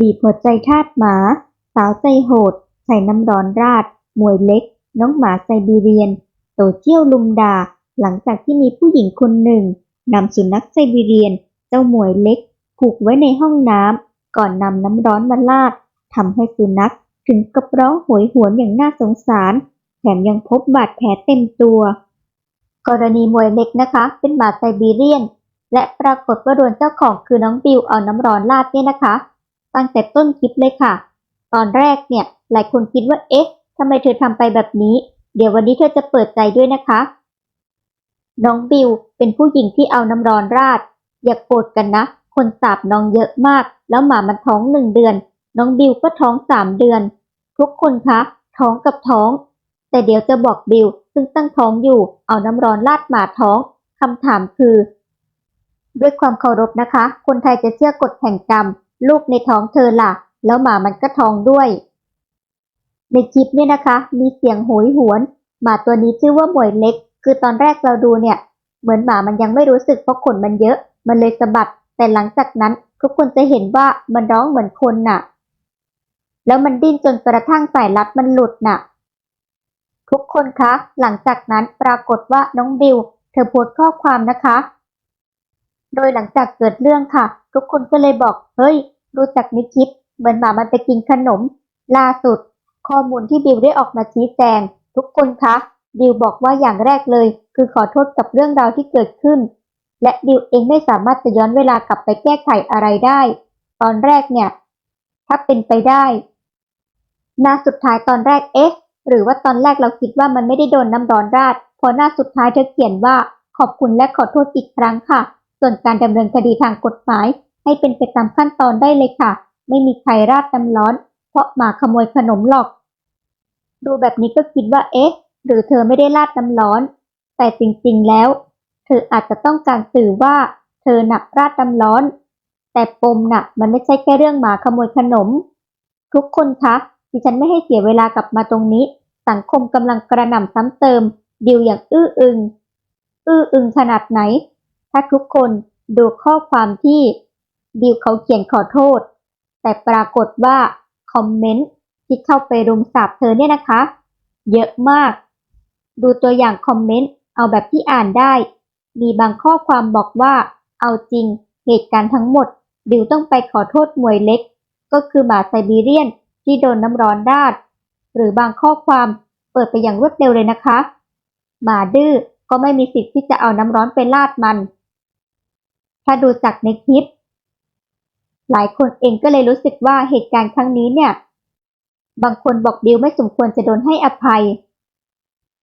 บีบหัวใจทาสหมา สาวใจโหด ใส่น้ำร้อนราด มวยเล็ก น้องหมาไซบีเรียน โตเจี้ยวลุมดา หลังจากที่มีผู้หญิงคนหนึ่งนำสุนัขไซบีเรียน เจ้าหมวยเล็ก ผูกไว้ในห้องน้ำ ก่อนนำน้ำร้อนมาลาดทำให้สุนัขถึงกับร้องโหยหวนอย่างน่าสงสาร แถมยังพบบาดแผลเต็มตัว กรณีมวยเล็กนะคะ เป็นหมาไซบีเรียน และปรากฏว่าโดนเจ้าของคือน้องบิวเอาน้ำร้อนราดเนี่ยนะคะ ตั้งแต่ต้นคลิปเลยค่ะ ตอนแรกเนี่ยหลายคนคิดว่าเอ๊ะทำไมเธอทำไปแบบนี้ เดี๋ยววันนี้เธอจะเปิดใจด้วยนะคะ น้องบิวเป็นผู้หญิงที่เอาน้ำร้อนราด อย่าโกรธกันนะ คนสาบน้องเยอะมาก แล้วหมามันท้องหนึ่งเดือน น้องบิวก็ท้องสามเดือน ทุกคนคะท้องกับท้อง แต่เดี๋ยวจะบอกบิวซึ่งตั้งท้องอยู่ เอาน้ำร้อนราดหมาท้องคำถามคือ ด้วยความเคารพนะคะ คนไทยจะเชื่อกฎแห่งกรรม ลูกในท้องเธอล่ะ แล้วหมามันก็ท้องด้วย ในคลิปเนี่ยนะคะ มีเสียงโหยหวน หมาตัวนี้ชื่อว่าหมวยเล็ก คือตอนแรกเราดูเนี่ย เหมือนหมามันยังไม่รู้สึกเพราะขนมันเยอะ มันเลยสะบัด แต่หลังจากนั้นทุกคนจะเห็นว่ามันร้องเหมือนคนน่ะ แล้วมันดิ้นจนกระทั่งสายรัดมันหลุดน่ะ ทุกคนคะ หลังจากนั้นปรากฏว่าน้องบิว เธอโพสต์ข้อความนะคะ โดยหลังจากเกิดเรื่องค่ะ ทุกคนก็เลยบอก เฮ้ยดูจากในคลิปเหมือนหมามันไปกินขนม ล่าสุด ข้อมูลที่บิวได้ออกมาชี้แจง ทุกคนคะ บิวบอกว่าอย่างแรกเลย คือขอโทษกับเรื่องราวที่เกิดขึ้น และบิวเองไม่สามารถจะย้อนเวลากลับไปแก้ไขอะไรได้ ตอนแรกเนี่ย ถ้าเป็นไปได้หน้าสุดท้ายตอนแรกเอ๊ะหรือว่าตอนแรกเราคิดว่ามันไม่ได้โดนน้ำร้อนราด พอหน้าสุดท้ายเธอเขียนว่า ขอบคุณและขอโทษอีกครั้งค่ะ ส่วนการดำเนินคดีทางกฎหมาย ให้เป็นไปตามขั้นตอนได้เลยค่ะ ไม่มีใครราดน้ำร้อน เพราะหมาขโมยขนมหรอก ดูแบบนี้ก็คิดว่าเอ๊ะ หรือเธอไม่ได้ราดน้ำร้อน แต่จริงๆแล้ว เธออาจจะต้องการสื่อว่าเธอหนักราดน้ำร้อน แต่ปมน่ะมันไม่ใช่แค่เรื่องหมาขโมยขนม ทุกคนคะดิฉันไม่ให้เสียเวลากลับมาตรงนี้ สังคมกำลังกระหน่ำซ้ำเติม ดิวอย่างอื้ออึง อื้ออึงขนาดไหน ถ้าทุกคนดูข้อความที่ดิวเขาเขียนขอโทษ แต่ปรากฏว่าคอมเมนต์ที่เข้าไปรุมสาบเธอเนี่ยนะคะ เยอะมาก ดูตัวอย่างคอมเมนต์เอาแบบที่อ่านได้ มีบางข้อความบอกว่า เอาจริงเหตุการณ์ทั้งหมดดิวต้องไปขอโทษมวยเล็ก ก็คือหมาไซบีเรียนที่โดนน้ำร้อนราด หรือบางข้อความเปิดไปอย่างรวดเร็วเลยนะคะ หมาดื้อก็ไม่มีสิทธิ์ที่จะเอาน้ำร้อนไปราดมัน ถ้าดูจากในคลิป หลายคนเองก็เลยรู้สึกว่าเหตุการณ์ครั้งนี้เนี่ย บางคนบอกดิวไม่สมควรจะโดนให้อภัย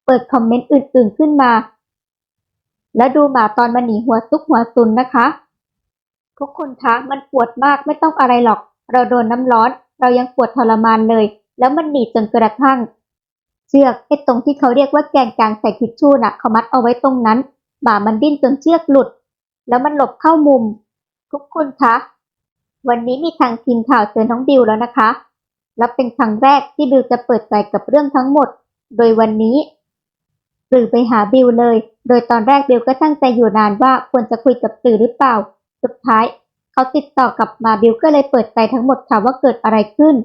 เปิดคอมเมนต์อื่นๆขึ้นมา แล้วดูหมาตอนมันหนีหัวซุกหัวซุนนะคะ ทุกคนคะมันปวดมากไม่ต้องอะไรหรอก เราโดนน้ำร้อน เรายังปวดทรมานเลย แล้วมันหนีจนกระทั่ง เชือกไอ้ตรงที่เขาเรียกว่าแกนกลางใส่ทิชชู่น่ะเขามัดเอาไว้ตรงนั้นหมามันดิ้นจนเชือกหลุด แล้วมันหลบเข้ามุม ทุกคนคะ วันนี้มีทางทีมข่าวเจอน้องบิวแล้วนะคะ และเป็นครั้งแรกที่บิวจะเปิดใจกับเรื่องทั้งหมด โดยวันนี้สื่อไปหาบิวเลย โดยตอนแรกบิวก็ตั้งใจอยู่นานว่าควรจะคุยกับสื่อหรือเปล่า สุดท้าย เขาติดต่อกลับมาบิวก็เลยเปิดใจทั้งหมดค่ะว่าเกิดอะไรขึ้น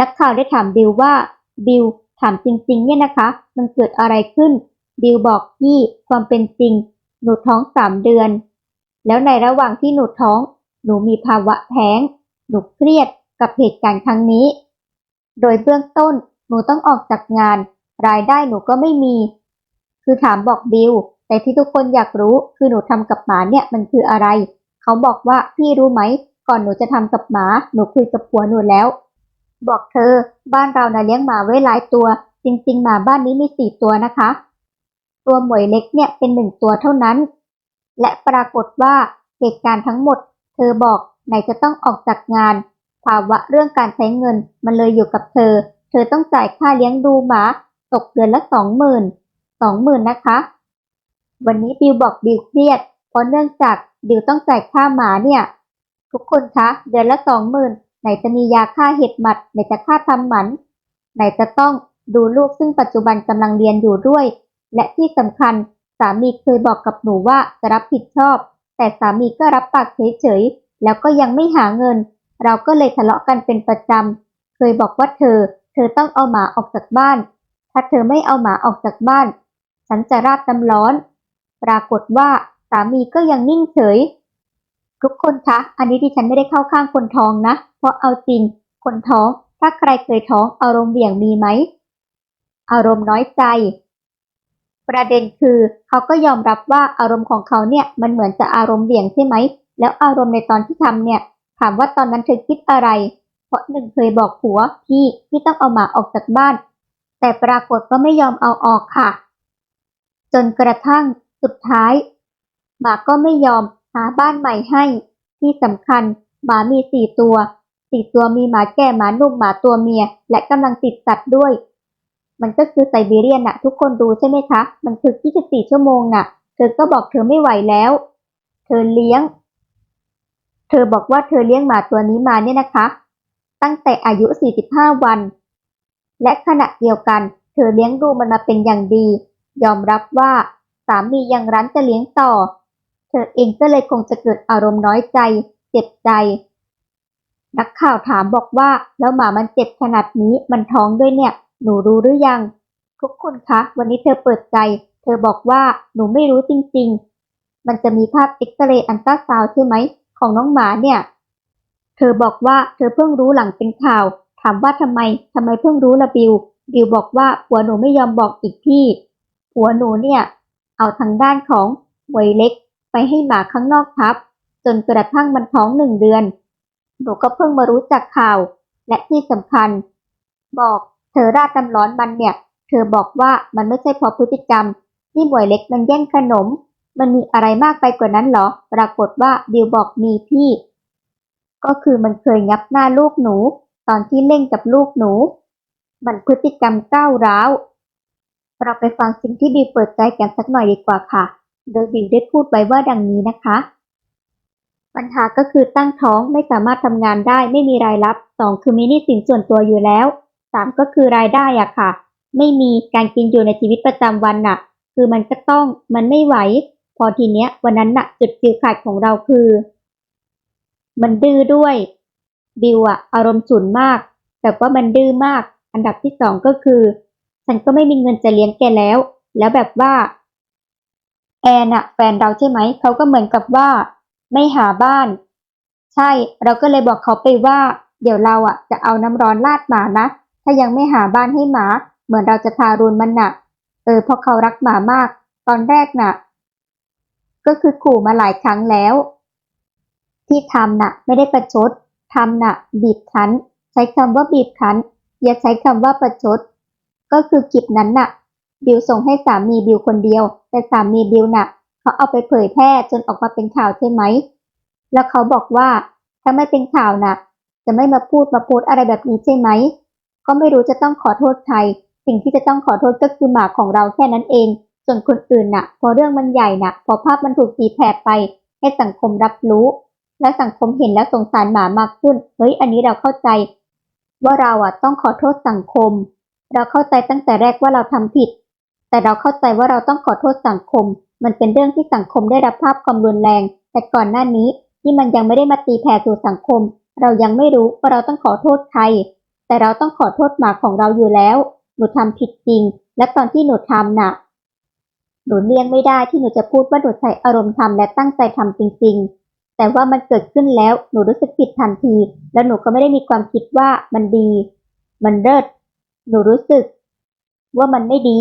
นักข่าวได้ถามบิวว่าบิวถามจริงๆ เนี่ยนะคะ มันเกิดอะไรขึ้น บิวบอกพี่ความเป็นจริง หนูท้องสามเดือน แล้วในระหว่างที่หนูท้อง หนูมีภาวะแท้ง หนูเครียดกับเหตุการณ์ครั้งนี้ โดยเบื้องต้นหนูต้องออกจากงาน รายได้หนูก็ไม่มี คือถามบอกบิว แต่ที่ทุกคนอยากรู้คือหนูทำกับหมาเนี่ยมันคืออะไร เขาบอกว่าพี่รู้ไหม ก่อนหนูจะทำกับหมา หนูคุยกับผัวหนูแล้ว บอกเธอ บ้านเรานะเลี้ยงหมาไว้หลายตัว จริง ๆ หมาบ้านนี้มีสี่ตัวนะคะ ตัวหมวยเล็กเนี่ยเป็นหนึ่งตัวเท่านั้น และปรากฏว่าเหตุการณ์ทั้งหมด เธอบอกไหนจะต้องออกจากงาน ภาวะเรื่องการใช้เงินมันเลยอยู่กับเธอ เธอต้องจ่ายค่าเลี้ยงดูหมา ตกเดือนละสองหมื่นสองหมื่นนะคะ วันนี้บิวบอกบิวเครียด เพราะเนื่องจากบิวต้องจ่ายค่าหมาเนี่ย ทุกคนคะเดือนละสองหมื่นไหนจะมียาฆ่าเห็บหมัดไหนจะค่าทำหมัน ไหนจะต้องดูลูกซึ่งปัจจุบันกำลังเรียนอยู่ด้วย และที่สำคัญสามีเคยบอกกับหนูว่าจะรับผิดชอบ แต่สามีก็รับปากเฉยๆ แล้วก็ยังไม่หาเงิน เราก็เลยทะเลาะกันเป็นประจำ เคยบอกว่าเธอ เธอต้องเอาหมาออกจากบ้าน ถ้าเธอไม่เอาหมาออกจากบ้าน ฉันจะราดน้ำร้อน ปรากฏว่าสามีก็ยังนิ่งเฉย ทุกคนคะ อันนี้ดิฉันไม่ได้เข้าข้างคนท้องนะ เพราะเอาจริง คนท้อง ถ้าใครเคยท้องอารมณ์เหวี่ยงมีไหม อารมณ์น้อยใจ ประเด็นคือเขาก็ยอมรับว่าอารมณ์ของเขาเนี่ยมันเหมือนจะอารมณ์เหวี่ยงใช่ไหม แล้วอารมณ์ในตอนที่ทำเนี่ย ถามว่าตอนนั้นเธอคิดอะไร เพราะหนึ่งเคยบอกผัวพี่พี่ต้องเอาหมาออกจากบ้าน แต่ปรากฏว่าไม่ยอมเอาออกค่ะ จนกระทั่งสุดท้ายหมาก็ไม่ยอมหาบ้านใหม่ให้ ที่สำคัญหมามีสี่ตัวสี่ตัวมีหมาแก่หมาหนุ่มหมาตัวเมีย และกำลังติดสัตว์ด้วย มันก็คือไซบีเรียนน่ะทุกคนดูใช่ไหมคะ มันคือ 24 ชั่วโมงน่ะ เธอก็บอกเธอไม่ไหวแล้ว เธอเลี้ยง เธอบอกว่าเธอเลี้ยงหมาตัวนี้มาเนี่ยนะคะ ตั้งแต่อายุ 45 วัน และขณะเดียวกัน เธอเลี้ยงดูมันมาเป็นอย่างดี ยอมรับว่าสามียังรั้นจะเลี้ยงต่อ เธอเองก็เลยคงจะเกิดอารมณ์น้อยใจ เจ็บใจ นักข่าวถามบอกว่าแล้วหมามันเจ็บขนาดนี้มันท้องด้วยเนี่ย หนูรู้หรือยัง ทุกคนคะ วันนี้เธอเปิดใจ เธอบอกว่าหนูไม่รู้จริง ๆ มันจะมีภาพเอ็กซเรย์อันตราซาวใช่ไหม ของน้องหมาเนี่ย เธอบอกว่าเธอเพิ่งรู้หลังเป็นข่าว ถามว่าทำไมทำไมเพิ่งรู้ละบิว บิวบอกว่าผัวหนูไม่ยอมบอกอีกที่ผัวหนูเนี่ย เอาทางด้านของหวยเล็ก ไปให้หมาข้างนอกทับ จนกระทั่งมันท้องหนึ่งเดือน หนูก็เพิ่งมารู้จากข่าว และที่สำคัญ บอก เธอราดน้ำร้อนมันเนี่ย เธอบอกว่ามันไม่ใช่เพราะพฤติกรรมที่หมวยเล็กมันแย่งขนม มันมีอะไรมากไปกว่านั้นเหรอ ปรากฏว่าบิวบอกมีพี่ ก็คือมันเคยงับหน้าลูกหนู ตอนที่เล่นกับลูกหนู มันพฤติกรรมก้าวร้าว เราไปฟังสิ่งที่บิวเปิดใจกันสักหน่อยดีกว่าค่ะ โดยบิวได้พูดไว้ว่าดังนี้นะคะปัญหาก็คือตั้งท้องไม่สามารถทำงานได้ไม่มีรายรับสองคือมีหนี้สินส่วนตัวอยู่แล้ว สามก็คือรายได้อะค่ะ ไม่มีการกินอยู่ในชีวิตประจำวันน่ะ คือมันก็ต้องมันไม่ไหว พอทีเนี้ยวันนั้นน่ะจุดฟิวขาดของเราคือ มันดื้อด้วยบิวอะอารมณ์ฉุนมาก แต่ว่ามันดื้อมาก อันดับที่สองก็คือ ฉันก็ไม่มีเงินจะเลี้ยงแกแล้ว แล้วแบบว่าแอนอะแฟนเราใช่ไหมเขาก็เหมือนกับว่า ไม่หาบ้าน ใช่เราก็เลยบอกเขาไปว่า เดี๋ยวเราอะจะเอาน้ำร้อนราดหมานะ ถ้ายังไม่หาบ้านให้หมา เหมือนเราจะทารุณมันน่ะเออเพราะเขารักหมามาก ตอนแรกน่ะ ก็คือขู่มาหลายครั้งแล้ว ที่ทำน่ะ ไม่ได้ประชดทำน่ะ บีบคั้น ใช้คำว่าบีบคั้น อย่าใช้คำว่าประชด ก็คือคลิปนั้นน่ะ บิวส่งให้สามีบิวคนเดียว แต่สามีบิวน่ะ เขาเอาไปเผยแพร่จนออกมาเป็นข่าวใช่ไหม แล้วเขาบอกว่าถ้าไม่เป็นข่าวน่ะ จะไม่มาพูดมาพสต์อะไรแบบนี้ใช่ไหม ก็ไม่รู้จะต้องขอโทษใคร สิ่งที่จะต้องขอโทษก็คือหมาของเราแค่นั้นเอง ส่วนคนอื่นน่ะ พอเรื่องมันใหญ่น่ะ พอภาพมันถูกตีแผ่ไป ให้สังคมรับรู้ และสังคมเห็นแล้วสงสารหมามากขึ้น เฮ้ย อันนี้เราเข้าใจ ว่าเราอะต้องขอโทษสังคม เราเข้าใจตั้งแต่แรกว่าเราทำผิด แต่เราเข้าใจว่าเราต้องขอโทษสังคม มันเป็นเรื่องที่สังคมได้รับภาพความรุนแรง แต่ก่อนหน้านี้ที่มันยังไม่ได้มาตีแผ่สู่สังคม เรายังไม่รู้ว่าเราต้องขอโทษใคร แต่เราต้องขอโทษหมาของเราอยู่แล้ว หนูทำผิดจริง และตอนที่หนูทำน่ะ หนูเลี่ยงไม่ได้ที่หนูจะพูดว่าหนูใช้อารมณ์ทำและตั้งใจทำจริง ๆ แต่ว่ามันเกิดขึ้นแล้ว หนูรู้สึกผิดทันที แล้วหนูก็ไม่ได้มีความคิดว่ามันดี มันเลิศ หนูรู้สึก ว่ามันไม่ดี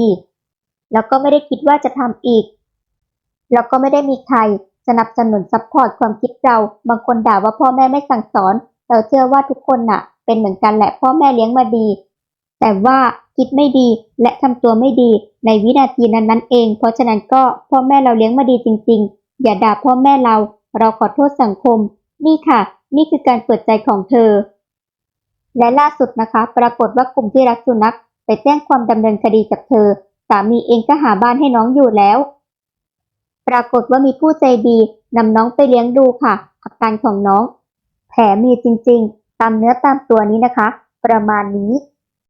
แล้วก็ไม่ได้คิดว่าจะทำอีก แล้วก็ไม่ได้มีใครสนับสนุนซัพพอร์ตความคิดเรา บางคนด่าว่าพ่อแม่ไม่สั่งสอน เราเชื่อว่าทุกคนน่ะ เป็นเหมือนกันแหละพ่อแม่เลี้ยงมาดี แต่ว่าคิดไม่ดีและทำตัวไม่ดีในวินาทีนั้นนั้นเอง เพราะฉะนั้นก็พ่อแม่เราเลี้ยงมาดีจริง ๆ อย่าด่าพ่อแม่เราเราขอโทษสังคม นี่ค่ะ นี่คือการเปิดใจของเธอ และล่าสุดนะคะ ปรากฏว่ากลุ่มที่รักสุนัขไปแจ้งความดำเนินคดีกับเธอ สามีเองก็หาบ้านให้น้องอยู่แล้ว ปรากฏว่ามีผู้ใจดีนำน้องไปเลี้ยงดูค่ะ อาการของน้อง แผลมีจริง ๆ ตามเนื้อตามตัวนี้นะคะ ประมาณนี้